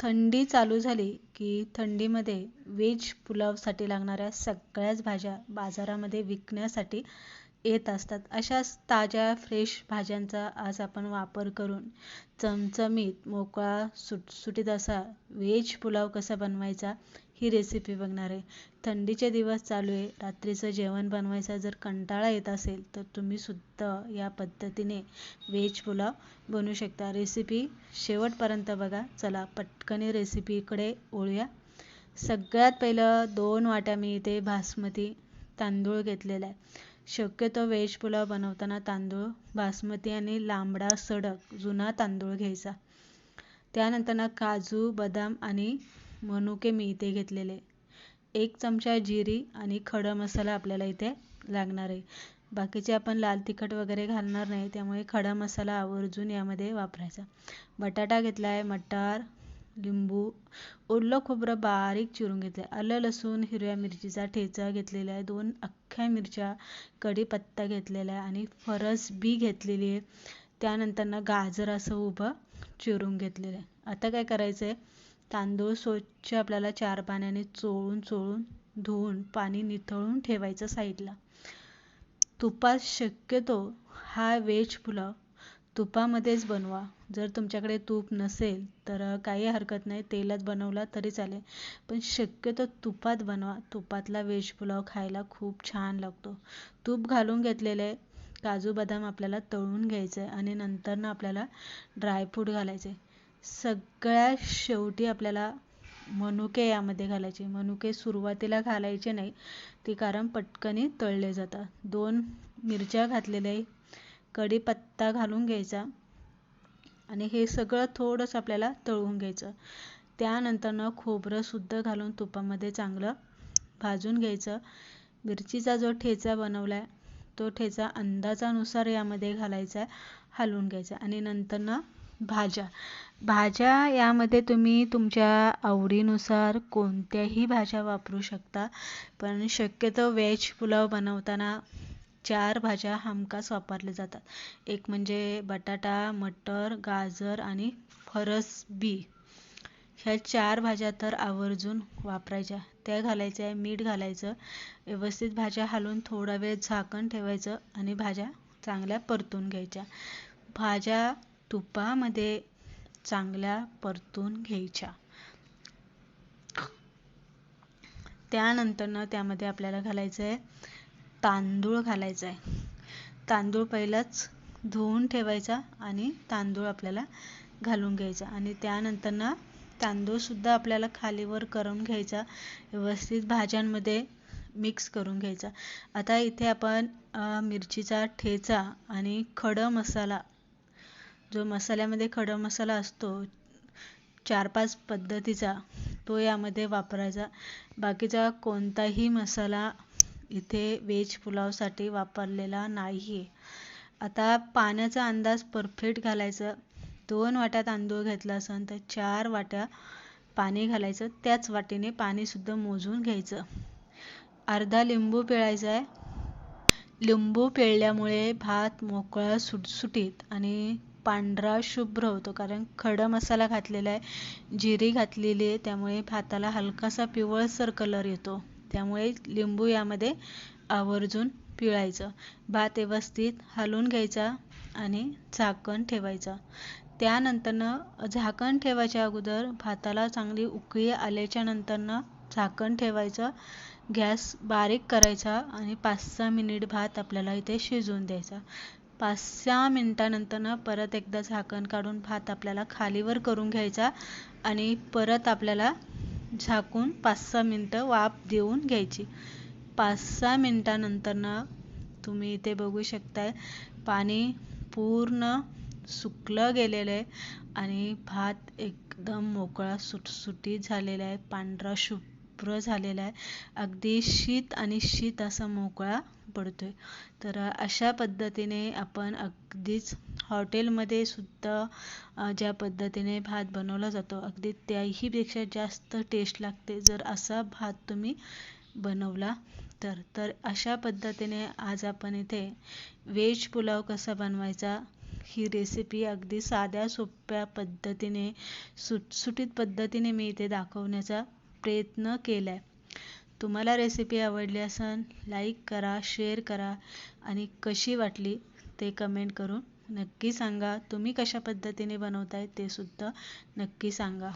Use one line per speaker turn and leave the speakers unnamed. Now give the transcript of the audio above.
थंडी चालू झाली की थंडीमध्ये व्हेज पुलावसाठी लागणाऱ्या सगळ्याच भाज्या बाजारामध्ये विकण्यासाठी येत असतात. अशाच ताज्या फ्रेश भाज्यांचा आज आपण वापर करून चमचमीत मोकळा सुटसुटीत असा व्हेज पुलाव कसा बनवायचा ही रेसिपी बघणार. आहे थंडीचे दिवस चालू आहे. रात्रीचं जेवण बनवायचा जर कंटाळा येत असेल तर तुम्ही सुद्धा या पद्धतीने व्हेज पुलाव बनवू शकता. रेसिपी शेवटपर्यंत बघा. चला पटकन रेसिपीकडे ओळूया सगळ्यात पहिलं दोन वाट्या मी इथे बासमती तांदूळ घेतलेला आहे. शक्यतो व्हेज पुलाव बनवताना तांदूळ बासमती आणि लांबडा सडक जुना तांदूळ घ्यायचा. त्यानंतर ना काजू बदाम आणि मनुके मी इथे घेतलेले. एक चमचा जिरी आणि खडा मसाला आपल्याला इथे लागणार आहे. बाकीचे आपण लाल तिखट वगैरे घालणार नाही त्यामुळे खडा मसाला आवर्जून यामध्ये वापरायचा. बटाटा घेतला आहे मटार लिंबू ओलं खोबरं बारीक चिरून घेतलं आहे आलं लसूण हिरव्या मिरचीचा ठेचा घेतलेला आहे दोन अख्ख्या मिरच्या कढीपत्ता घेतलेला आहे आणि फरस बी घेतलेली आहे. त्यानंतर ना गाजर असं उभं चिरून घेतलेलं आहे. आता काय करायचं आहे तांदूळ स्वच्छ आपल्याला चार पाण्याने चोळून चोळून धुवून पाणी निथळून ठेवायचं साईडला तुपात शक्यतो हा व्हेज पुलाव तुपामध्येच बनवा. जर तुमच्याकडे तूप नसेल तर काही हरकत नाही तेलात बनवला तरी चालेल. पण शक्यतो तुपात बनवा. तुपातला व्हेज पुलाव खायला खूप छान लागतो. तूप घालून घेतलेले काजू बदाम आपल्याला तळून घ्यायचे आणि नंतर ना आपल्याला ड्रायफ्रूट घालायचे. सगळ्यात शेवटी आपल्याला मनुके यामध्ये घालायचे. मनुके सुरुवातीला घालायचे नाही. ते कारण पटकनी तळले जातात. दोन मिरच्या घातलेल्या आहे कढीपत्ता घालून घ्यायचा. आणि हे सगळं थोडंसं आपल्याला तळून घ्यायचं. त्यानंतरनं खोबरंसुद्धा घालून तुपामध्ये चांगलं भाजून घ्यायचं. मिरचीचा जो ठेचा बनवला आहे तो ठेचा अंदाजानुसार यामध्ये घालायचा आहे हलवून घ्यायचा. आणि नंतरनं भाज्या. भाज्या यामध्ये तुम्ही तुमच्या आवडीनुसार कोणत्याही भाज्या वापरू शकता पण शक्यतो व्हेज पुलाव बनवताना चार भाज्या हमखास वापरल्या जातात. एक म्हणजे बटाटा मटर गाजर आणि फरस बी. ह्या चार भाज्या तर आवर्जून वापरायच्या. त्या घालायच्या मीठ घालायचं व्यवस्थित भाज्या हलवून थोडा वेळ झाकण ठेवायचं आणि भाज्या चांगल्या परतून घ्यायच्या. भाज्या तुपामध्ये चांगल्या परतून घ्यायच्या. त्यानंतरनं त्यामध्ये आपल्याला घालायचं आहे तांदूळ घालायचा आहे तांदूळ पहिलाच धुवून ठेवायचा आणि तांदूळ आपल्याला घालून घ्यायचा. आणि त्यानंतर ना तांदूळ तांदूळसुद्धा आपल्याला खालीवर करून घ्यायचा. व्यवस्थित भाज्यांमध्ये मिक्स करून घ्यायचा. आता इथे आपण मिरचीचा ठेचा आणि खडं मसाला जो मसाल्यामध्ये खडा मसाला असतो चार पाच पद्धतीचा तो यामध्ये वापरायचा. बाकीचा कोणताही मसाला इथे व्हेज पुलावसाठी वापरलेला नाही आहे आता पाण्याचा अंदाज परफेक्ट घालायचं. दोन वाट्या तांदूळ घेतला असेल तर चार वाट्या पाणी घालायचं. त्याच वाटीने पाणीसुद्धा मोजून घ्यायचं. अर्धा लिंबू पिळायचा आहे. लिंबू पिळल्यामुळे भात मोकळा सुटसुटीत आणि पांढरा शुभ्र होतो कारण खडा मसाला घातलेला आहे जिरी घातलेली आहे त्यामुळे भाताला हलकासा पिवळसर कलर येतो. त्यामुळे लिंबू यामध्ये आवर्जून पिळायचं. भात व्यवस्थित हलवून घ्यायचा आणि झाकण ठेवायचं. त्यानंतरनं झाकण ठेवायच्या अगोदर भाताला चांगली उकळी आल्याच्या नंतरनं झाकण ठेवायचं. गॅस बारीक करायचा आणि पाच सहा मिनिट भात आपल्याला इथे शिजवून द्यायचा. पाच सहा मिनटानंतरनं परत एकदा झाकण काढून भात आपल्याला खालीवर करून घ्यायचा आणि परत आपल्याला झाकून पाच सहा मिनटं वाफ देऊन घ्यायची. पाच सहा मिनटानंतरनं तुम्ही इथे बघू शकताय पाणी पूर्ण सुकलं गेलेलं आहे आणि भात एकदम मोकळा सुटसुटीत झालेला आहे. पांढरा शुभ्र झालेला आहे. अगदी शीत आणि शीत असा मोकळा पडतो आहे तर अशा पद्धतीने आपण अगदीच हॉटेलमध्ये सुद्धा ज्या पद्धतीने भात बनवला जातो अगदी त्याहीपेक्षा जास्त टेस्ट लागते जर असा भात तुम्ही बनवला तर. तर अशा पद्धतीने आज आपण इथे व्हेज पुलाव कसा बनवायचा ही रेसिपी अगदी साध्या सोप्या पद्धतीने सुटसुटीत पद्धतीने मी इथे दाखवण्याचा प्रयत्न केला आहे तुम्हाला रेसिपी आवडली असेल लाईक करा शेअर करा आणि कशी वाटली ते कमेंट करून नक्की सांगा. तुम्ही कशा पद्धतीने बनवताय ते सुद्धा नक्की सांगा.